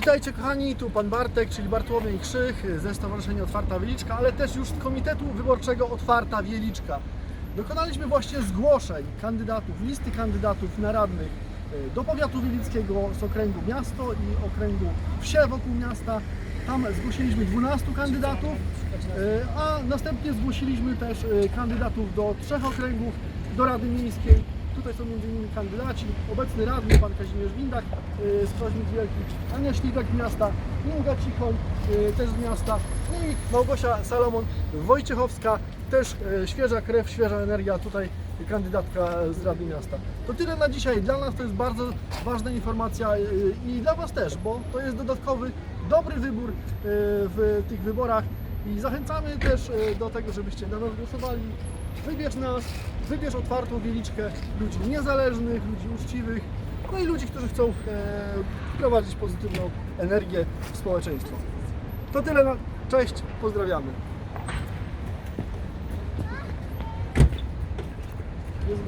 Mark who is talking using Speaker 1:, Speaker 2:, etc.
Speaker 1: Witajcie kochani, tu pan Bartek, czyli Bartłomiej Krzych ze Stowarzyszenia Otwarta Wieliczka, ale też już z Komitetu Wyborczego Otwarta Wieliczka. Dokonaliśmy właśnie zgłoszeń kandydatów, listy kandydatów na radnych e, do powiatu wielickiego z okręgu miasto i okręgu wsie wokół miasta. Tam zgłosiliśmy 12 kandydatów, e, a następnie zgłosiliśmy też e, kandydatów do trzech okręgów do Rady Miejskiej. Tutaj są m.in. kandydaci, obecny radny pan Kazimierz Windak y, z Koźmic Wielkich, Ania Śliwek z miasta, Inga Cichoń y, też z miasta i Małgosia Salomon Wojciechowska, też y, świeża krew, świeża energia, tutaj kandydatka z Rady Miasta. To tyle na dzisiaj. Dla nas to jest bardzo ważna informacja i dla Was też, bo to jest dodatkowy, dobry wybór w tych wyborach i zachęcamy też y, do tego, żebyście na nas głosowali. Wybierz nas, wybierz otwartą wieliczkę ludzi niezależnych, ludzi uczciwych, no i ludzi, którzy chcą e, wprowadzić pozytywną energię w społeczeństwo. To tyle, cześć, pozdrawiamy. Jest?